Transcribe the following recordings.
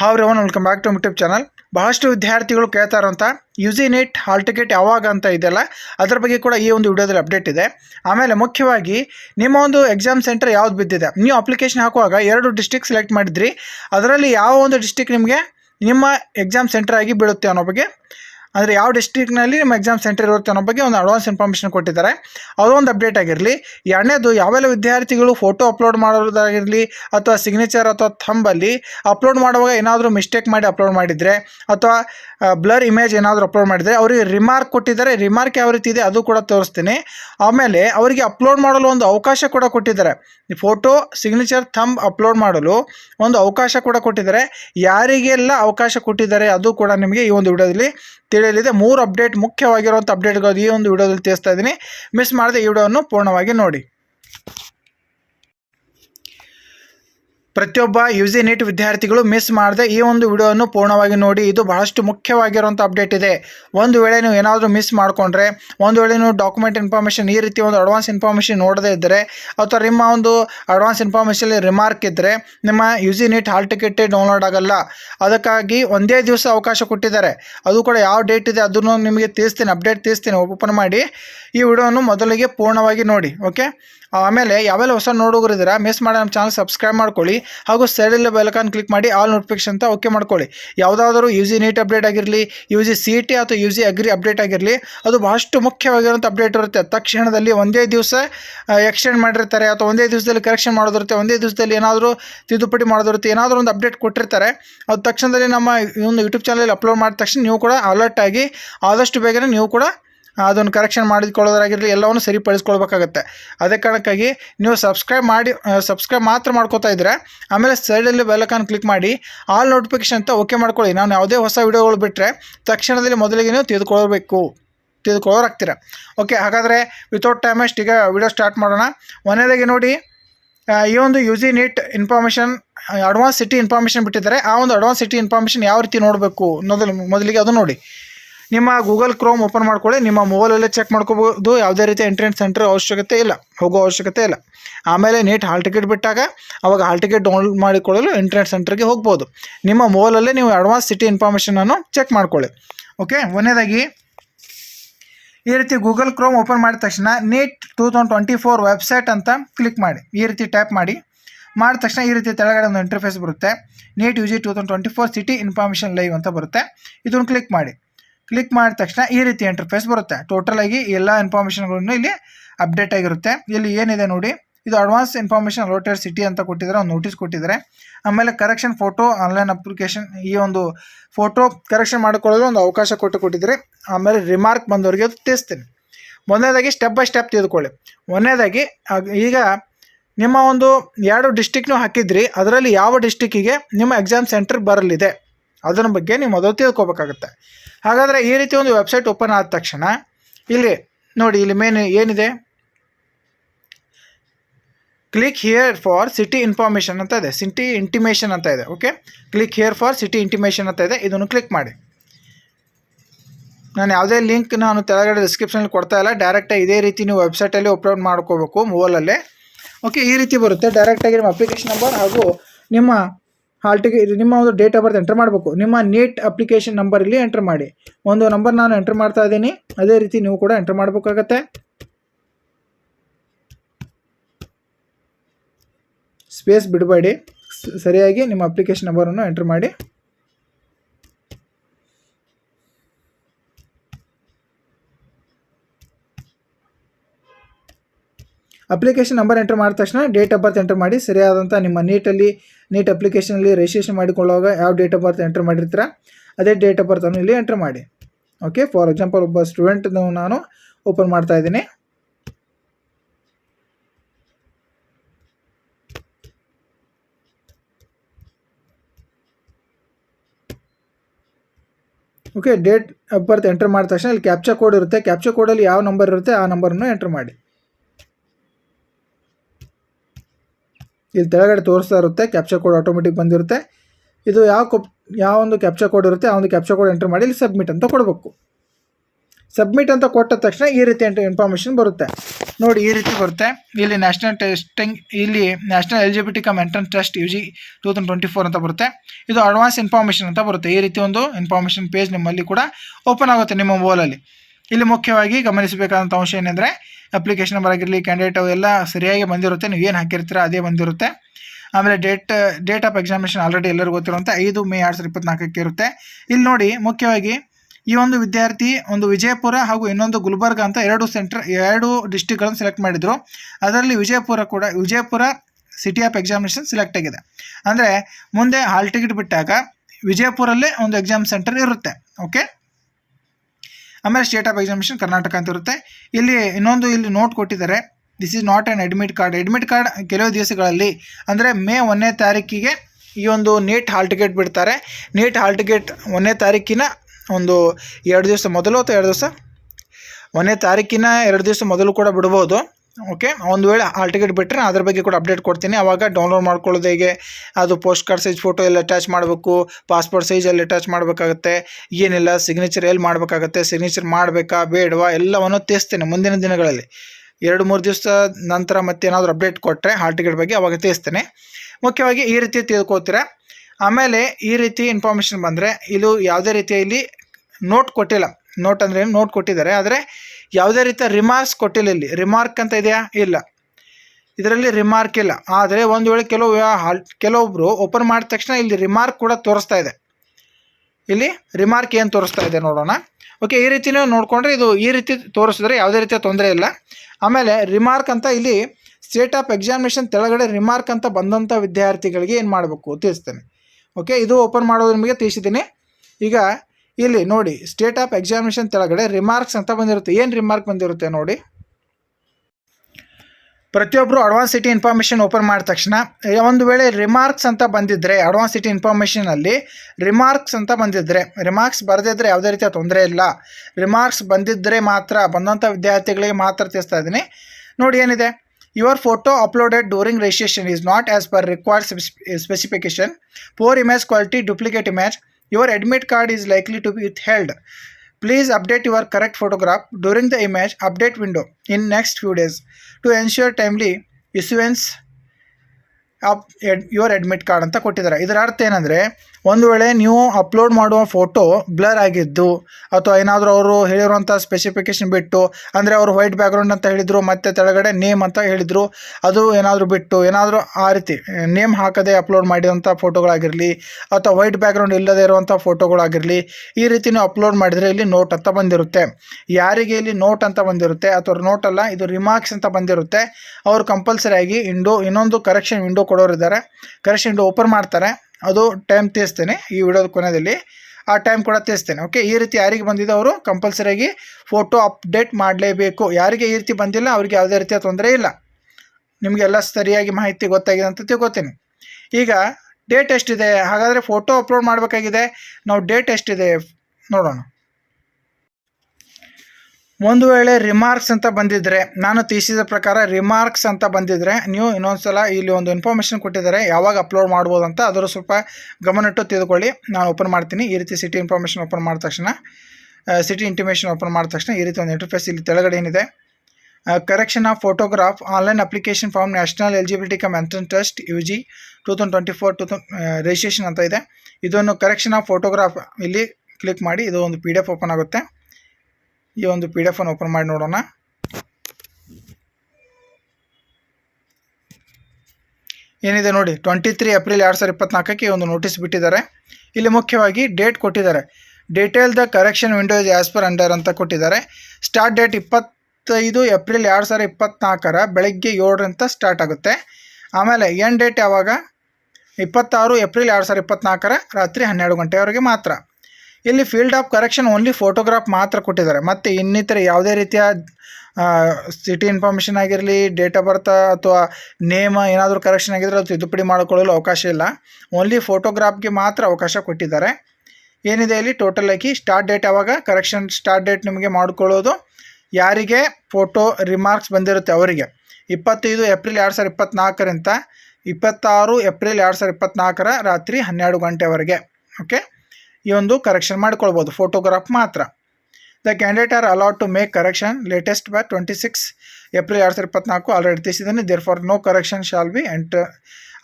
Hi everyone welcome back to YouTube channel ಬಹಳಷ್ಟು ವಿದ್ಯಾರ್ಥಿಗಳು ಕೇಳ್ತಾರಂತ ಇರೋಂಥ U G NEET hall ticket ಯಾವಾಗ ಅಂತ ಇದೆಯಲ್ಲ, ಅದ್ರ ಬಗ್ಗೆ ಕೂಡ ಈ ಒಂದು ವಿಡಿಯೋದಲ್ಲಿ ಅಪ್ಡೇಟ್ ಇದೆ. ಆಮೇಲೆ ಮುಖ್ಯವಾಗಿ ನಿಮ್ಮ ಒಂದು ಎಕ್ಸಾಮ್ ಸೆಂಟರ್ ಯಾವ್ದು ಬಿದ್ದಿದೆ? ನೀವು ಅಪ್ಲಿಕೇಶನ್ ಹಾಕುವಾಗ ಎರಡು ಡಿಸ್ಟಿಕ್ ಸೆಲೆಕ್ಟ್ ಮಾಡಿದ್ರಿ. ಅದರಲ್ಲಿ ಯಾವ ಒಂದು ಡಿಸ್ಟಿಕ್ ನಿಮಗೆ ನಿಮ್ಮ ಎಕ್ಸಾಮ್ ಸೆಂಟರ್ ಆಗಿ ಬೀಳುತ್ತೆ ಅನ್ನೋ ಬಗ್ಗೆ ಅಂದರೆ ಯಾವ ಡಿಸ್ಟ್ರಿಕ್ನಲ್ಲಿ ನಿಮ್ಮ ಎಕ್ಸಾಮ್ ಸೆಂಟರ್ ಇರುತ್ತೆ ಅನ್ನೋ ಬಗ್ಗೆ ಒಂದು ಅಡ್ವಾನ್ಸ್ ಇನ್ಫಾರ್ಮೇಷನ್ ಕೊಟ್ಟಿದ್ದಾರೆ. ಅದೊಂದು ಅಪ್ಡೇಟ್ ಆಗಿರಲಿ. ಎರಡನೇದು ಯಾವೆಲ್ಲ ವಿದ್ಯಾರ್ಥಿಗಳು ಫೋಟೋ ಅಪ್ಲೋಡ್ ಮಾಡೋದಾಗಿರಲಿ ಅಥವಾ ಸಿಗ್ನೇಚರ್ ಅಥವಾ ಥಂಬಲ್ಲಿ ಅಪ್ಲೋಡ್ ಮಾಡುವಾಗ ಏನಾದರೂ ಮಿಸ್ಟೇಕ್ ಮಾಡಿ ಅಪ್ಲೋಡ್ ಮಾಡಿದರೆ ಅಥವಾ ಬ್ಲರ್ ಇಮೇಜ್ ಏನಾದರೂ ಅಪ್ಲೋಡ್ ಮಾಡಿದರೆ ಅವರಿಗೆ ರಿಮಾರ್ಕ್ ಕೊಟ್ಟಿದ್ದಾರೆ. ರಿಮಾರ್ಕ್ ಯಾವ ರೀತಿ ಇದೆ ಅದು ಕೂಡ ತೋರಿಸ್ತೀನಿ. ಆಮೇಲೆ ಅವರಿಗೆ ಅಪ್ಲೋಡ್ ಮಾಡಲು ಒಂದು ಅವಕಾಶ ಕೂಡ ಕೊಟ್ಟಿದ್ದಾರೆ. ಫೋಟೋ ಸಿಗ್ನೇಚರ್ ಥಂಬ್ ಅಪ್ಲೋಡ್ ಮಾಡಲು ಒಂದು ಅವಕಾಶ ಕೂಡ ಕೊಟ್ಟಿದ್ದಾರೆ. ಯಾರಿಗೆಲ್ಲ ಅವಕಾಶ ಕೊಟ್ಟಿದ್ದಾರೆ ಅದು ಕೂಡ ನಿಮಗೆ ಈ ಒಂದು ವಿಡಿಯೋದಲ್ಲಿ ತಿಳಿಯಲಿದೆ. ಮೂರು ಅಪ್ಡೇಟ್ ಮುಖ್ಯವಾಗಿರುವಂಥ ಅಪ್ಡೇಟ್ಗಳು ಈ ಒಂದು ವಿಡಿಯೋದಲ್ಲಿ ತಿಳಿಸ್ತಾ ಇದ್ದೀನಿ. ಮಿಸ್ ಮಾಡದೆ ಈ ವಿಡಿಯೋವನ್ನು ಪೂರ್ಣವಾಗಿ ನೋಡಿ. ಪ್ರತಿಯೊಬ್ಬ ಯು ಜಿ ನೀಟ್ ವಿದ್ಯಾರ್ಥಿಗಳು ಮಿಸ್ ಮಾಡದೆ ಈ ಒಂದು ವಿಡಿಯೋವನ್ನು ಪೂರ್ಣವಾಗಿ ನೋಡಿ, ಇದು ಬಹಳಷ್ಟು ಮುಖ್ಯವಾಗಿರುವಂಥ ಅಪ್ಡೇಟ್ ಇದೆ. ಒಂದು ವೇಳೆ ನೀವು ಏನಾದರೂ ಮಿಸ್ ಮಾಡಿಕೊಂಡ್ರೆ, ಒಂದು ವೇಳೆ ನೀವು ಡಾಕ್ಯುಮೆಂಟ್ ಇನ್ಫಾರ್ಮೇಷನ್, ಈ ರೀತಿ ಒಂದು ಅಡ್ವಾನ್ಸ್ ಇನ್ಫಾರ್ಮೇಷನ್ ನೋಡದೇ ಇದ್ದರೆ, ಅಥವಾ ನಿಮ್ಮ ಒಂದು ಅಡ್ವಾನ್ಸ್ ಇನ್ಫಾರ್ಮೇಷನ್ ರಿಮಾರ್ಕ್ ಇದ್ದರೆ, ನಿಮ್ಮ U G NEET hall ticket download ಆಗಲ್ಲ. ಅದಕ್ಕಾಗಿ ಒಂದೇ ದಿವಸ ಅವಕಾಶ ಕೊಟ್ಟಿದ್ದಾರೆ. ಅದು ಕೂಡ ಯಾವ ಡೇಟ್ ಇದೆ ಅದನ್ನು ನಿಮಗೆ ತಿಳಿಸ್ತೀನಿ, ಅಪ್ಡೇಟ್ ತಿಳಿಸ್ತೀನಿ. ಓಪನ್ ಮಾಡಿ ಈ ವಿಡಿಯೋವನ್ನು ಮೊದಲಿಗೆ ಪೂರ್ಣವಾಗಿ ನೋಡಿ, ಓಕೆ? ಆಮೇಲೆ ಯಾವೆಲ್ಲ ಹೊಸ ನೋಡುಗರಿದ್ದೀರಾ, ಮಿಸ್ ಮಾಡಿ ನಮ್ಮ ಚಾನಲ್ ಸಬ್ಸ್ಕ್ರೈಬ್ ಮಾಡ್ಕೊಳ್ಳಿ. ಹಾಗೂ ಸೈಡಲ್ಲಿ ಬೆಲ್ಕಾನ್ ಕ್ಲಿಕ್ ಮಾಡಿ ಆಲ್ ನೋಟಿಫಿಕೇಶನ್ ಅಂತ ಓಕೆ ಮಾಡ್ಕೊಳ್ಳಿ. ಯಾವುದಾದ್ರೂ ಯು ಜಿ ನೀಟ್ ಅಪ್ಡೇಟ್ ಆಗಿರಲಿ ಯು ಜಿ ಸಿ ಟಿ ಅಥವಾ ಯು ಜಿ ಅಗ್ರಿ ಅಪ್ಡೇಟ್ ಆಗಿರಲಿ, ಅದು ಬಹಳಷ್ಟು ಮುಖ್ಯವಾಗಿರುವಂಥ ಅಪ್ಡೇಟ್ ಇರುತ್ತೆ. ತಕ್ಷಣದಲ್ಲಿ ಒಂದೇ ದಿವಸ ಎಕ್ಸ್ಟೆಂಡ್ ಮಾಡಿರ್ತಾರೆ ಅಥವಾ ಒಂದೇ ದಿವಸದಲ್ಲಿ ಕರೆಕ್ಷನ್ ಮಾಡೋದಿರುತ್ತೆ, ಒಂದೇ ದಿವಸದಲ್ಲಿ ಏನಾದರೂ ತಿದ್ದುಪಡಿ ಮಾಡೋದಿರುತ್ತೆ, ಏನಾದರೂ ಒಂದು ಅಪ್ಡೇಟ್ ಕೊಟ್ಟಿರ್ತಾರೆ. ಅದು ತಕ್ಷಣದಲ್ಲಿ ನಮ್ಮ ಒಂದು ಯೂಟ್ಯೂಬ್ ಚಾನಲಲ್ಲಿ ಅಪ್ಲೋಡ್ ಮಾಡಿದ ತಕ್ಷಣ ನೀವು ಕೂಡ ಅಲರ್ಟ್ ಆಗಿ ಆದಷ್ಟು ಬೇಗನೆ ನೀವು ಕೂಡ ಅದನ್ನು ಕರೆಕ್ಷನ್ ಮಾಡಿಕೊಳ್ಳೋದಾಗಿರಲಿ ಎಲ್ಲವನ್ನು ಸರಿಪಡಿಸ್ಕೊಳ್ಬೇಕಾಗತ್ತೆ. ಅದೇ ಕಾರಣಕ್ಕಾಗಿ ನೀವು ಸಬ್ಸ್ಕ್ರೈಬ್ ಮಾಡಿ ಸಬ್ಸ್ಕ್ರೈಬ್ ಮಾತ್ರ ಮಾಡ್ಕೋತಾ ಇದ್ದರೆ ಆಮೇಲೆ ಸೈಡಲ್ಲಿ ಬೆಲ್ಲಕಾನ್ ಕ್ಲಿಕ್ ಮಾಡಿ ಆಲ್ ನೋಟಿಫಿಕೇಶನ್ ಅಂತ ಓಕೆ ಮಾಡ್ಕೊಳ್ಳಿ. ನಾನು ಯಾವುದೇ ಹೊಸ ವಿಡಿಯೋಗಳು ಬಿಟ್ಟರೆ ತಕ್ಷಣದಲ್ಲಿ ಮೊದಲಿಗೆ ನೀವು ತಿಳಿದುಕೊಳ್ಬೇಕು ತಿಳಿದುಕೊಳ್ಳೋರಾಗ್ತೀರ. ಓಕೆ ಹಾಗಾದರೆ ವಿತೌಟ್ ಟೈಮ್ ಈಗ ವಿಡಿಯೋ ಸ್ಟಾರ್ಟ್ ಮಾಡೋಣ. ಒಂದನೇದಾಗಿ ನೋಡಿ ಈ ಒಂದು U G NEET information advance city information ಬಿಟ್ಟಿದ್ದಾರೆ. ಆ ಒಂದು ಅಡ್ವಾನ್ಸ್ ಸಿಟಿ ಇನ್ಫಾರ್ಮೇಷನ್ ಯಾವ ರೀತಿ ನೋಡಬೇಕು ಅನ್ನೋದ್ರ ಮೊದಲಿಗೆ ಅದು ನೋಡಿ. ನಿಮ್ಮ ಗೂಗಲ್ ಕ್ರೋಮ್ ಓಪನ್ ಮಾಡ್ಕೊಳ್ಳಿ, ನಿಮ್ಮ ಮೊಬೈಲಲ್ಲೇ ಚೆಕ್ ಮಾಡ್ಕೋಬೋದು ಯಾವುದೇ ರೀತಿ ಎಂಟ್ರೆನ್ಸ್ ಸೆಂಟರ್ ಅವಶ್ಯಕತೆ ಇಲ್ಲ, ಹೋಗೋ ಅವಶ್ಯಕತೆ ಇಲ್ಲ. ಆಮೇಲೆ ನೀಟ್ ಹಾಲ್ ಟಿಕೆಟ್ ಬಿಟ್ಟಾಗ, ಅವಾಗ ಹಾಲ್ ಟಿಕೆಟ್ ಡೌನ್ಲೋಡ್ ಮಾಡಿಕೊಳ್ಳಲು ಎಂಟ್ರೆನ್ಸ್ ಸೆಂಟರ್ಗೆ ಹೋಗ್ಬೋದು. ನಿಮ್ಮ ಮೊಬೈಲಲ್ಲೇ ನೀವು ಅಡ್ವಾನ್ಸ್ ಸಿಟಿ ಇನ್ಫಾರ್ಮೇಷನನ್ನು ಚೆಕ್ ಮಾಡ್ಕೊಳ್ಳಿ. ಓಕೆ ಒಂದನೇದಾಗಿ, ಈ ರೀತಿ ಗೂಗಲ್ ಕ್ರೋಮ್ ಓಪನ್ ಮಾಡಿದ ತಕ್ಷಣ NEET two thousand twenty four website ಅಂತ ಕ್ಲಿಕ್ ಮಾಡಿ. ಈ ರೀತಿ ಟ್ಯಾಪ್ ಮಾಡಿ. ಮಾಡಿದ ತಕ್ಷಣ ಈ ರೀತಿ ತೆಳಗಡೆ ಒಂದು ಇಂಟರ್ಫೇಸ್ ಬರುತ್ತೆ. NEET U G two thousand twenty four city information live ಅಂತ ಬರುತ್ತೆ. ಇದನ್ನು ಕ್ಲಿಕ್ ಮಾಡಿ. ಕ್ಲಿಕ್ ಮಾಡಿದ ತಕ್ಷಣ ಈ ರೀತಿ ಇಂಟರ್ಫೇಸ್ ಬರುತ್ತೆ. ಟೋಟಲ್ ಆಗಿ ಎಲ್ಲ ಇನ್ಫಾರ್ಮೇಷನ್ಗಳನ್ನು ಇಲ್ಲಿ ಅಪ್ಡೇಟ್ ಆಗಿರುತ್ತೆ. ಇಲ್ಲಿ ಏನಿದೆ ನೋಡಿ, ಇದು ಅಡ್ವಾನ್ಸ್ ಇನ್ಫಾರ್ಮೇಷನ್ ರೋಟೆಡ್ ಸಿಟಿ ಅಂತ ಕೊಟ್ಟಿದ್ದಾರೆ, ಒಂದು ನೋಟಿಸ್ ಕೊಟ್ಟಿದ್ದಾರೆ. ಆಮೇಲೆ ಕರೆಕ್ಷನ್ ಫೋಟೋ ಆನ್ಲೈನ್ ಅಪ್ಲಿಕೇಶನ್ ಈ ಒಂದು ಫೋಟೋ ಕರೆಕ್ಷನ್ ಮಾಡಿಕೊಳ್ಳಲು ಒಂದು ಅವಕಾಶ ಕೊಟ್ಟು ಕೊಟ್ಟಿದ್ದಾರೆ. ಆಮೇಲೆ ರಿಮಾರ್ಕ್ ಬಂದವರಿಗೆ ಅದು ತಿಳಿಸ್ತೀನಿ. ಮೊದಲನೇದಾಗಿ ಸ್ಟೆಪ್ ಬೈ ಸ್ಟೆಪ್ ತೆಗೆದುಕೊಳ್ಳಿ. ಒಂದನೇದಾಗಿ ಈಗ ನಿಮ್ಮ ಒಂದು ಎರಡು ಡಿಸ್ಟಿಕ್ನು ಹಾಕಿದ್ರಿ, ಅದರಲ್ಲಿ ಯಾವ ಡಿಸ್ಟಿಕ್ಕಿಗೆ ನಿಮ್ಮ ಎಕ್ಸಾಮ್ ಸೆಂಟರ್ ಬರಲಿದೆ? ಅದರ ಬಗ್ಗೆ ನೀವು ಮೊದಲು ತಿಳ್ಕೊಬೇಕಾಗುತ್ತೆ. ಹಾಗಾದರೆ ಈ ರೀತಿ ಒಂದು ವೆಬ್ಸೈಟ್ ಓಪನ್ ಆದ ತಕ್ಷಣ, ಇಲ್ಲಿ ನೋಡಿ, ಇಲ್ಲಿ ಮೇನ್ ಏನಿದೆ? Click here for city information ಅಂತ ಇದೆ. ಸಿಟಿ ಇಂಟಿಮೇಷನ್ ಅಂತ ಇದೆ okay click here for city intimation ಅಂತ ಇದೆ. ಇದನ್ನು ಕ್ಲಿಕ್ ಮಾಡಿ. ನಾನು ಯಾವುದೇ ಲಿಂಕ್ ನಾನು ತೆಳಗಡೆ ಡಿಸ್ಕ್ರಿಪ್ಷನಲ್ಲಿ ಕೊಡ್ತಾ ಇಲ್ಲ. ಡೈರೆಕ್ಟಾಗಿ ಇದೇ ರೀತಿ ನೀವು ವೆಬ್ಸೈಟಲ್ಲಿ ಅಪ್ಲೋಡ್ ಮಾಡ್ಕೋಬೇಕು ಮೊಬೈಲಲ್ಲೇ ಓಕೆ ಈ ರೀತಿ ಬರುತ್ತೆ. ಡೈರೆಕ್ಟಾಗಿ ನಿಮ್ಮ ಅಪ್ಲಿಕೇಶನ್ ನಂಬರ್ ಹಾಗೂ ನಿಮ್ಮ ಹಾಲ್ ಟಿಕೆಟ್ ನಿಮ್ಮ ಒಂದು ಡೇಟ್ ಆಫ್ ಬರ್ತ್ ಎಂಟರ್ ಮಾಡಬೇಕು. ನಿಮ್ಮ ನೀಟ್ ಅಪ್ಲಿಕೇಶನ್ ನಂಬರ್ ಇಲ್ಲಿ ಎಂಟರ್ ಮಾಡಿ. ಒಂದು ನಂಬರ್ ನಾನು ಎಂಟರ್ ಮಾಡ್ತಾ ಇದ್ದೀನಿ. ಅದೇ ರೀತಿ ನೀವು ಕೂಡ ಎಂಟರ್ ಮಾಡಬೇಕಾಗತ್ತೆ. ಸ್ಪೇಸ್ ಬಿಡಬೇಡಿ. ಸರಿಯಾಗಿ ನಿಮ್ಮ ಅಪ್ಲಿಕೇಶನ್ ನಂಬರನ್ನು ಎಂಟರ್ ಮಾಡಿ. ಅಪ್ಲಿಕೇಶನ್ ನಂಬರ್ ಎಂಟರ್ ಮಾಡಿದ ತಕ್ಷಣ ಡೇಟ್ ಆಫ್ ಬರ್ತ್ ಎಂಟರ್ ಮಾಡಿ ಸರಿಯಾದಂಥ ನಿಮ್ಮ ನೀಟಲ್ಲಿ ನೀಟ್ ಅಪ್ಲಿಕೇಶನಲ್ಲಿ ರಿಜಿಸ್ಟ್ರೇಷನ್ ಮಾಡಿಕೊಳ್ಳುವಾಗ ಯಾವ ಡೇಟ್ ಆಫ್ ಬರ್ತ್ ಎಂಟರ್ ಮಾಡಿರ್ತೀರ, ಅದೇ ಡೇಟ್ ಆಫ್ ಬರ್ತನ್ನು ಇಲ್ಲಿ ಎಂಟರ್ ಮಾಡಿ. ಓಕೆ ಫಾರ್ ಎಕ್ಸಾಂಪಲ್ ಒಬ್ಬ ಸ್ಟೂಡೆಂಟ್ ನಾನು ಓಪನ್ ಮಾಡ್ತಾ ಇದ್ದೀನಿ. Okay date of birth enter ಮಾಡಿದ ತಕ್ಷಣ ಇಲ್ಲಿ ಕ್ಯಾಪ್ಚರ್ ಕೋಡ್ ಇರುತ್ತೆ. ಕ್ಯಾಪ್ಚಾ ಕೋಡಲ್ಲಿ ಯಾವ ನಂಬರ್ ಇರುತ್ತೆ, ಆ ನಂಬರನ್ನು ಎಂಟರ್ ಮಾಡಿ. ಇಲ್ಲಿ ತೆಳಗಡೆ ತೋರಿಸ್ತಾ ಇರುತ್ತೆ ಕ್ಯಾಪ್ಚರ್ ಕೋಡ್ ಆಟೋಮೆಟಿಕ್ ಬಂದಿರುತ್ತೆ. ಇದು ಯಾವ ಕೊಪ್ ಯಾವ ಒಂದು ಕ್ಯಾಪ್ಚರ್ ಕೋಡ್ ಇರುತ್ತೆ, ಆ ಒಂದು ಕ್ಯಾಪ್ಚಾ ಕೋಡ್ ಎಂಟರ್ ಮಾಡಿ ಇಲ್ಲಿ ಸಬ್ಮಿಟ್ ಅಂತ ಕೊಡಬೇಕು. ಸಬ್ಮಿಟ್ ಅಂತ ಕೊಟ್ಟ ತಕ್ಷಣ ಈ ರೀತಿ ಇನ್ಫಾರ್ಮೇಷನ್ ಬರುತ್ತೆ. ನೋಡಿ, ಈ ರೀತಿ ಬರುತ್ತೆ. ಇಲ್ಲಿ ನ್ಯಾಷನಲ್ ಟೆಸ್ಟಿಂಗ್ ಇಲ್ಲಿ national eligibility cum entrance test U G two thousand twenty four ಅಂತ ಬರುತ್ತೆ. ಇದು ಅಡ್ವಾನ್ಸ್ ಇನ್ಫಾರ್ಮೇಷನ್ ಅಂತ ಬರುತ್ತೆ. ಈ ರೀತಿ ಒಂದು ಇನ್ಫಾರ್ಮೇಷನ್ ಪೇಜ್ ನಿಮ್ಮಲ್ಲಿ ಕೂಡ ಓಪನ್ ಆಗುತ್ತೆ ನಿಮ್ಮ ಮೊಬೈಲಲ್ಲಿ ಇಲ್ಲಿ ಮುಖ್ಯವಾಗಿ ಗಮನಿಸಬೇಕಾದಂಥ ಅಂಶ ಏನೆಂದರೆ ಅಪ್ಲಿಕೇಶನ್ ನಂಬರ್ ಆಗಿರಲಿ ಕ್ಯಾಂಡಿಡೇಟ್ ಎಲ್ಲ ಸರಿಯಾಗಿ ಬಂದಿರುತ್ತೆ. ನೀವು ಏನು ಹಾಕಿರ್ತೀರ ಅದೇ ಬಂದಿರುತ್ತೆ. ಆಮೇಲೆ date date of examination already ಎಲ್ಲರಿಗೂ ಗೊತ್ತಿರುವಂಥ ಐದು, ಮೇ ಎರಡು ಸಾವಿರದ ಇಪ್ಪತ್ನಾಲ್ಕಕ್ಕೆ ಇರುತ್ತೆ. ಇಲ್ಲಿ ನೋಡಿ ಮುಖ್ಯವಾಗಿ ಈ ಒಂದು ವಿದ್ಯಾರ್ಥಿ ಒಂದು ವಿಜಯಪುರ ಹಾಗೂ ಇನ್ನೊಂದು ಗುಲ್ಬರ್ಗ ಅಂತ ಎರಡು ಸೆಂಟ್ರ್ ಎರಡು ಡಿಸ್ಟಿಕ್ಗಳನ್ನು ಸೆಲೆಕ್ಟ್ ಮಾಡಿದರು. ಅದರಲ್ಲಿ ವಿಜಯಪುರ ಕೂಡ, Vijayapura city of examination select ಆಗಿದೆ. ಅಂದರೆ ಮುಂದೆ ಹಾಲ್ ಟಿಕೆಟ್ ಬಿಟ್ಟಾಗ ವಿಜಯಪುರಲ್ಲೇ ಒಂದು ಎಕ್ಸಾಮ್ ಸೆಂಟರ್ ಇರುತ್ತೆ. ಓಕೆ ಆಮೇಲೆ ಸ್ಟೇಟ್ ಆಫ್ ಎಕ್ಸಾಮಿನೇಷನ್ ಕರ್ನಾಟಕ ಅಂತ ಇರುತ್ತೆ. ಇಲ್ಲಿ ಇನ್ನೊಂದು ಇಲ್ಲಿ ನೋಟ್ ಕೊಟ್ಟಿದ್ದಾರೆ. This is not an admit card admit card ಕೆಲವು ದಿವಸಗಳಲ್ಲಿ ಅಂದರೆ ಮೇ ಒಂದನೇ ತಾರೀಕಿಗೆ ಈ ಒಂದು ನೀಟ್ ಹಾಲ್ ಟಿಕೆಟ್ ಬಿಡ್ತಾರೆ. ನೀಟ್ ಹಾಲ್ ಟಿಕೆಟ್ ಒಂದನೇ ತಾರೀಕಿನ ಒಂದು ಎರಡು ದಿವಸ ಮೊದಲು ಅಥವಾ ಎರಡು ದಿವಸ? ಒಂದನೇ ತಾರೀಕಿನ ಎರಡು ದಿವಸ ಮೊದಲು ಕೂಡ ಬಿಡ್ಬೋದು. ಓಕೆ ಒಂದು ವೇಳೆ ಹಾಲ್ ಟಿಕೆಟ್ ಬಿಟ್ಟರೆ ಅದ್ರ ಬಗ್ಗೆ ಕೂಡ ಅಪ್ಡೇಟ್ ಕೊಡ್ತೀನಿ. ಆವಾಗ ಡೌನ್ಲೋಡ್ ಮಾಡ್ಕೊಳ್ಳೋದು ಹೇಗೆ? ಅದು ಪೋಸ್ಟ್ ಕಾರ್ಡ್ ಸೈಜ್ ಫೋಟೋ ಎಲ್ಲ ಅಟ್ಯಾಚ್ ಮಾಡಬೇಕು ಪಾಸ್ಪೋರ್ಟ್ ಸೈಜ್ ಎಲ್ಲ ಅಟ್ಯಾಚ್ ಮಾಡಬೇಕಾಗತ್ತೆ, ಏನಿಲ್ಲ ಸಿಗ್ನೇಚರ್ ಎಲ್ಲಿ ಮಾಡಬೇಕಾಗತ್ತೆ ಸಿಗ್ನೇಚರ್ ಮಾಡಬೇಕಾ, ಬೇಡವಾ, ಎಲ್ಲವನ್ನು ತಿಳಿಸ್ತೇನೆ ಮುಂದಿನ ದಿನಗಳಲ್ಲಿ. ಎರಡು, ಮೂರು ದಿವಸ ನಂತರ ಮತ್ತೆ ಏನಾದರೂ ಅಪ್ಡೇಟ್ ಕೊಟ್ಟರೆ ಹಾಲ್ ಟಿಕೆಟ್ ಬಗ್ಗೆ ಅವಾಗ ತಿಳಿಸ್ತೇನೆ ಮುಖ್ಯವಾಗಿ ಈ ರೀತಿ ತಿಳ್ಕೊತೀರ ಆಮೇಲೆ ಈ ರೀತಿ ಇನ್ಫಾರ್ಮೇಷನ್ ಬಂದರೆ, ಇದು ಯಾವುದೇ ರೀತಿಯಲ್ಲಿ ನೋಟ್ ಕೊಟ್ಟಿಲ್ಲ. ನೋಟ್ ಅಂದರೆ ನೋಟ್ ಕೊಟ್ಟಿದ್ದಾರೆ. ಆದರೆ ಯಾವುದೇ ರೀತಿಯ ರಿಮಾರ್ಕ್ಸ್ ಕೊಟ್ಟಿಲ್ಲ ಇಲ್ಲಿ. ರಿಮಾರ್ಕ್ ಅಂತ ಇದೆಯಾ? ಇಲ್ಲ. ಇದರಲ್ಲಿ ರಿಮಾರ್ಕ್ ಇಲ್ಲ. ಆದರೆ ಒಂದು ವೇಳೆ ಕೆಲವು ಕೆಲವೊಬ್ಬರು ಓಪನ್ ಮಾಡಿದ ತಕ್ಷಣ ಇಲ್ಲಿ ರಿಮಾರ್ಕ್ ಕೂಡ ತೋರಿಸ್ತಾ ಇದೆ. ಇಲ್ಲಿ ರಿಮಾರ್ಕ್ ಏನು ತೋರಿಸ್ತಾ ಇದೆ ನೋಡೋಣ. ಓಕೆ ಈ ರೀತಿಯೂ ನೋಡಿಕೊಂಡ್ರೆ ಇದು ಈ ರೀತಿ ತೋರಿಸಿದ್ರೆ ಯಾವುದೇ ರೀತಿಯ ತೊಂದರೆ ಇಲ್ಲ. ಆಮೇಲೆ ರಿಮಾರ್ಕ್ ಅಂತ ಇಲ್ಲಿ ಸ್ಟೇಟ್ ಆಫ್ ಎಕ್ಸಾಮಿನೇಷನ್ ತೆಳಗಡೆ ರಿಮಾರ್ಕ್ ಅಂತ ಬಂದಂಥ ವಿದ್ಯಾರ್ಥಿಗಳಿಗೆ ಏನು ಮಾಡಬೇಕು? ತಿಳಿಸ್ತೇನೆ. ಓಕೆ ಇದು ಓಪನ್ ಮಾಡೋದು ನಿಮಗೆ ತಿಳಿಸಿದ್ದೀನಿ. ಈಗ ಇಲ್ಲಿ ನೋಡಿ ಸ್ಟೇಟ್ ಆಫ್ ಎಕ್ಸಾಮಿನೇಷನ್ ತೆಳಗಡೆ ರಿಮಾರ್ಕ್ಸ್ ಅಂತ ಬಂದಿರುತ್ತೆ. ಏನು ರಿಮಾರ್ಕ್ ಬಂದಿರುತ್ತೆ ನೋಡಿ? ಪ್ರತಿಯೊಬ್ಬರು ಅಡ್ವಾನ್ಸ್ ಸಿಟಿ ಇನ್ಫಾರ್ಮೇಷನ್ ಓಪನ್ ಮಾಡಿದ ತಕ್ಷಣ ಒಂದು ವೇಳೆ ರಿಮಾರ್ಕ್ಸ್ ಅಂತ ಬಂದಿದ್ದರೆ ಅಡ್ವಾನ್ಸ್ ಸಿಟಿ ಇನ್ಫಾರ್ಮೇಷನಲ್ಲಿ ರಿಮಾರ್ಕ್ಸ್ ಅಂತ ಬಂದಿದ್ದರೆ ರಿಮಾರ್ಕ್ಸ್ ಬರೆದಿದ್ದರೆ ಯಾವುದೇ ರೀತಿಯ ತೊಂದರೆ ಇಲ್ಲ. ರಿಮಾರ್ಕ್ಸ್ ಬಂದಿದ್ದರೆ ಮಾತ್ರ ಬಂದಂಥ ವಿದ್ಯಾರ್ಥಿಗಳಿಗೆ ಮಾತ್ರ ತಿಳಿಸ್ತಾ ಇದ್ದೀನಿ. ನೋಡಿ ಏನಿದೆ? Your photo uploaded during registration is not as per required specification for image quality duplicate image your admit card is likely to be withheld. Please update your correct photograph during the image update window in next few days to ensure timely issuance of your admit card. ಇದರ ಅರ್ಥ ಏನಂದರೆ ಒಂದು ವೇಳೆ ನೀವು upload ಮಾಡುವ photo blur ಆಗಿದ್ದು, ಅಥವಾ ಏನಾದರೂ ಅವರು ಹೇಳಿರುವಂಥ ಸ್ಪೆಸಿಫಿಕೇಶನ್ ಬಿಟ್ಟು, ಅಂದರೆ ಅವರು ವೈಟ್ ಬ್ಯಾಕ್ಗ್ರೌಂಡ್ ಅಂತ ಹೇಳಿದರು, ಮತ್ತು ತೆಳಗಡೆ ನೇಮ್ ಅಂತ ಹೇಳಿದರು, ಅದು ಏನಾದರೂ ಬಿಟ್ಟು, ಏನಾದರೂ ಆ ರೀತಿ ನೇಮ್ ಹಾಕದೆ ಅಪ್ಲೋಡ್ ಮಾಡಿದಂಥ ಫೋಟೋಗಳಾಗಿರಲಿ ಅಥವಾ ವೈಟ್ ಬ್ಯಾಕ್ಗ್ರೌಂಡ್ ಇಲ್ಲದೆ ಇರುವಂಥ ಫೋಟೋಗಳಾಗಿರಲಿ ಈ ರೀತಿ ನೀವು ಅಪ್ಲೋಡ್ ಮಾಡಿದರೆ ಇಲ್ಲಿ ನೋಟ್ ಅಂತ ಬಂದಿರುತ್ತೆ. ಯಾರಿಗೆ ಇಲ್ಲಿ ನೋಟ್ ಅಂತ ಬಂದಿರುತ್ತೆ, ಅಥವಾ ನೋಟ್ ಅಲ್ಲ, ಇದು ರಿಮಾರ್ಕ್ಸ್ ಅಂತ ಬಂದಿರುತ್ತೆ, ಅವರು ಕಂಪಲ್ಸರಿಯಾಗಿ ಇಂಡೋ ಇನ್ನೊಂದು ಕರೆಕ್ಷನ್ ವಿಂಡೋ ಕೊಡೋರಿದ್ದಾರೆ. ಕರೆಕ್ಷನ್ ವಿಂಡೋ ಓಪನ್ ಮಾಡ್ತಾರೆ. ಅದು ಟೈಮ್ ತೇಸ್ತೇನೆ ಈ ವಿಡಿಯೋದ ಕೊನೆಯಲ್ಲಿ. ಆ ಟೈಮ್ ಕೂಡ ತೇಸ್ತೇನೆ ಓಕೆ ಈ ರೀತಿ ಯಾರಿಗೆ ಬಂದಿದೆ ಅವರು ಕಂಪಲ್ಸರಿಯಾಗಿ ಫೋಟೋ ಅಪ್ಡೇಟ್ ಮಾಡಲೇಬೇಕು. ಯಾರಿಗೆ ಈ ರೀತಿ ಬಂದಿಲ್ಲ, ಅವ್ರಿಗೆ ಯಾವುದೇ ರೀತಿಯ ತೊಂದರೆ ಇಲ್ಲ. ನಿಮಗೆಲ್ಲ ಸರಿಯಾಗಿ ಮಾಹಿತಿ ಗೊತ್ತಾಗಿದೆ ಅಂತ ತಿಳ್ಕೊತೀನಿ. ಈಗ ಡೇಟ್ ಎಷ್ಟಿದೆ? ಹಾಗಾದರೆ ಫೋಟೋ ಅಪ್ಲೋಡ್ ಮಾಡಬೇಕಾಗಿದೆ. ನಾವು ಡೇಟ್ ಎಷ್ಟಿದೆ? ನೋಡೋಣ. ಒಂದು ವೇಳೆ ರಿಮಾರ್ಕ್ಸ್ ಅಂತ ಬಂದಿದ್ದರೆ ನಾನು ತಿಳಿಸಿದ ಪ್ರಕಾರ ರಿಮಾರ್ಕ್ಸ್ ಅಂತ ಬಂದಿದ್ದರೆ ನೀವು ಇನ್ನೊಂದ್ಸಲ ಇಲ್ಲಿ ಒಂದು ಇನ್ಫಾರ್ಮೇಷನ್ ಕೊಟ್ಟಿದ್ದಾರೆ, ಯಾವಾಗ ಅಪ್ಲೋಡ್ ಮಾಡ್ಬೋದು ಅಂತ ಅದರ ಸ್ವಲ್ಪ ಗಮನಿಟ್ಟು ತೆಗೆದುಕೊಳ್ಳಿ ನಾನು ಓಪನ್ ಮಾಡ್ತೀನಿ. ಈ ರೀತಿ ಸಿಟಿ ಇನ್ಫಾರ್ಮೇಷನ್ ಓಪನ್ ಮಾಡಿದ ತಕ್ಷಣ ಸಿಟಿ ಇಂಟಿಮೇಷನ್ ಓಪನ್ ಮಾಡಿದ ತಕ್ಷಣ ಈ ರೀತಿ ಒಂದು ಇಂಟರ್ಫೇಸ್ ಇಲ್ಲಿ ತೆಳಗಡೆ ಏನಿದೆ? Correction of photograph online application form national eligibility cum entrance test U G two thousand twenty four to registration ಅಂತ ಇದೆ. ಇದನ್ನು ಕರೆಕ್ಷನ್ ಆಫ್ ಫೋಟೋಗ್ರಾಫ್ ಇಲ್ಲಿ ಕ್ಲಿಕ್ ಮಾಡಿ, ಇದು ಒಂದು ಪಿ ಡಿ ಎಫ್ ಓಪನ್ ಆಗುತ್ತೆ. ಈ ಒಂದು ಪಿ ಡಿ ಎಫ್ ಅನ್ನು ಓಪನ್ ಮಾಡಿ ನೋಡೋಣ. ಏನಿದೆ ನೋಡಿ ಟ್ವೆಂಟಿ ತ್ರೀ ಏಪ್ರಿಲ್ ಎರಡು ಸಾವಿರದ ಇಪ್ಪತ್ನಾಲ್ಕಕ್ಕೆ ಒಂದು ನೋಟಿಸ್ ಬಿಟ್ಟಿದ್ದಾರೆ. ಇಲ್ಲಿ ಮುಖ್ಯವಾಗಿ ಡೇಟ್ ಕೊಟ್ಟಿದ್ದಾರೆ. Detail the correction window is as per under ಅಂತ ಕೊಟ್ಟಿದ್ದಾರೆ. ಸ್ಟಾರ್ಟ್ ಡೇಟ್ ಇಪ್ಪತ್ತೈದು ಏಪ್ರಿಲ್ ಎರಡು ಸಾವಿರದ ಇಪ್ಪತ್ನಾಲ್ಕರ ಬೆಳಗ್ಗೆ ಏಳರಂತ ಸ್ಟಾರ್ಟ್ ಆಗುತ್ತೆ. ಆಮೇಲೆ ಏನು ಡೇಟ್ ಯಾವಾಗ? ಇಪ್ಪತ್ತಾರು ಏಪ್ರಿಲ್ ಎರಡು ಸಾವಿರದ ಇಪ್ಪತ್ನಾಲ್ಕರ ರಾತ್ರಿ ಹನ್ನೆರಡು ಗಂಟೆವರೆಗೆ ಮಾತ್ರ. ಇಲ್ಲಿ field of correction only photograph ಮಾತ್ರ ಕೊಟ್ಟಿದ್ದಾರೆ. ಮತ್ತು ಇನ್ನಿತರ ಯಾವುದೇ ರೀತಿಯ ಸಿಟಿ ಇನ್ಫಾರ್ಮೇಷನ್ ಆಗಿರಲಿ ಡೇಟ್ ಆಫ್ ಬರ್ತ್ ಅಥವಾ ನೇಮ್ ಏನಾದರೂ ಕರೆಕ್ಷನ್ ಆಗಿದ್ರೆ ಅದು ತಿದ್ದುಪಡಿ ಮಾಡಿಕೊಳ್ಳಲು ಅವಕಾಶ ಇಲ್ಲ. ಓನ್ಲಿ ಫೋಟೋಗ್ರಾಫ್ಗೆ ಮಾತ್ರ ಅವಕಾಶ ಕೊಟ್ಟಿದ್ದಾರೆ. ಏನಿದೆ ಇಲ್ಲಿ ಟೋಟಲ್ ಆಗಿ ಸ್ಟಾರ್ಟ್ ಡೇಟ್ ಯಾವಾಗ? ಕರೆಕ್ಷನ್ ಸ್ಟಾರ್ಟ್ ಡೇಟ್ ನಿಮಗೆ ಮಾಡಿಕೊಳ್ಳೋದು. ಯಾರಿಗೆ? ಫೋಟೋ ರಿಮಾರ್ಕ್ಸ್ ಬಂದಿರುತ್ತೆ ಅವರಿಗೆ. ಇಪ್ಪತ್ತೈದು ಏಪ್ರಿಲ್ ಎರಡು ಸಾವಿರದ ಇಪ್ಪತ್ತ್ನಾಲ್ಕರಿಂದ ಇಪ್ಪತ್ತಾರು ಏಪ್ರಿಲ್ ಎರಡು ಸಾವಿರದ ಇಪ್ಪತ್ತ್ನಾಲ್ಕರ ರಾತ್ರಿ ಹನ್ನೆರಡು ಗಂಟೆವರೆಗೆ. ಓಕೆ ಈ ಒಂದು ಕರೆಕ್ಷನ್ ಮಾಡ್ಕೊಳ್ಬೋದು. ಫೋಟೋಗ್ರಾಫ್ ಮಾತ್ರ. The candidate are allowed to make correction latest by twenty six April ಎರಡು ಸಾವಿರದ ಇಪ್ಪತ್ನಾಲ್ಕು. Already ತಿಳಿಸಿದ್ದೀನಿ. Therefore no correction shall be ಎಂಟ್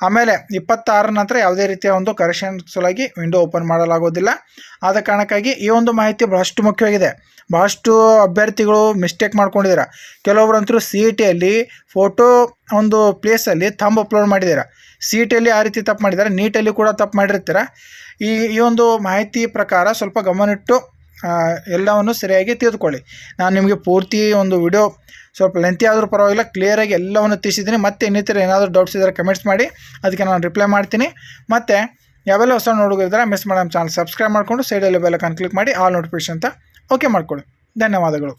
ಆಮೇಲೆ ಇಪ್ಪತ್ತಾರ ನಂತರ ಯಾವುದೇ ರೀತಿಯ ಒಂದು ಕರೆಕ್ಷನ್ ಸಲುವಾಗಿ ವಿಂಡೋ ಓಪನ್ ಮಾಡಲಾಗೋದಿಲ್ಲ ಆದ ಕಾರಣಕ್ಕಾಗಿ ಈ ಒಂದು ಮಾಹಿತಿ ಬಹಳಷ್ಟು ಮುಖ್ಯವಾಗಿದೆ. ಬಹಳಷ್ಟು ಅಭ್ಯರ್ಥಿಗಳು ಮಿಸ್ಟೇಕ್ ಮಾಡ್ಕೊಂಡಿದ್ದೀರಾ. ಕೆಲವೊಬ್ಬರಂತರೂ ಸಿ ಇ ಟಿಯಲ್ಲಿ ಫೋಟೋ ಒಂದು ಪ್ಲೇಸಲ್ಲಿ ಥಂಬ್ ಅಪ್ಲೋಡ್ ಮಾಡಿದ್ದೀರ. ಸಿ ಆ ರೀತಿ ತಪ್ಪು ಮಾಡಿದ್ದಾರೆ, ನೀಟಲ್ಲಿ ಕೂಡ ತಪ್ಪು ಮಾಡಿರ್ತೀರ? ಈ ಈ ಒಂದು ಮಾಹಿತಿ ಪ್ರಕಾರ ಸ್ವಲ್ಪ ಗಮನಿಟ್ಟು ಎಲ್ಲವನ್ನು ಸರಿಯಾಗಿ ತಿಳಿದುಕೊಳ್ಳಿ. ನಾನು ನಿಮಗೆ ಪೂರ್ತಿ ಒಂದು ವಿಡಿಯೋ ಸ್ವಲ್ಪ ಲೆಂತಿ ಆದರೂ ಪರವಾಗಿಲ್ಲ ಕ್ಲಿಯರಾಗಿ ಎಲ್ಲವನ್ನು ತಿಳಿಸಿದ್ದೀನಿ. ಮತ್ತೆ ಇನ್ನಿತರ ಏನಾದರೂ ಡೌಟ್ಸ್ ಇದ್ದರೆ ಕಮೆಂಟ್ಸ್ ಮಾಡಿ, ಅದಕ್ಕೆ ನಾನು ರಿಪ್ಲೈ ಮಾಡ್ತೀನಿ. ಮತ್ತು, ಯಾವೆಲ್ಲ ಹೊಸ ನೋಡೋಗಿದ್ರೆ ಮಿಸ್ ಮಾಡೋ ಚಾನಲ್ ಸಬ್ಸ್ಕ್ರೈಬ್ ಮಾಡಿಕೊಂಡು ಸೈಡಲ್ಲಿ ಬೆಲ್ಲಕ್ಕನ್ನು ಕ್ಲಿಕ್ ಮಾಡಿ ಆಲ್ ನೋಟಿಫಿಕೇಶನ್ ಅಂತ ಓಕೆ ಮಾಡ್ಕೊಳ್ಳಿ. ಧನ್ಯವಾದಗಳು.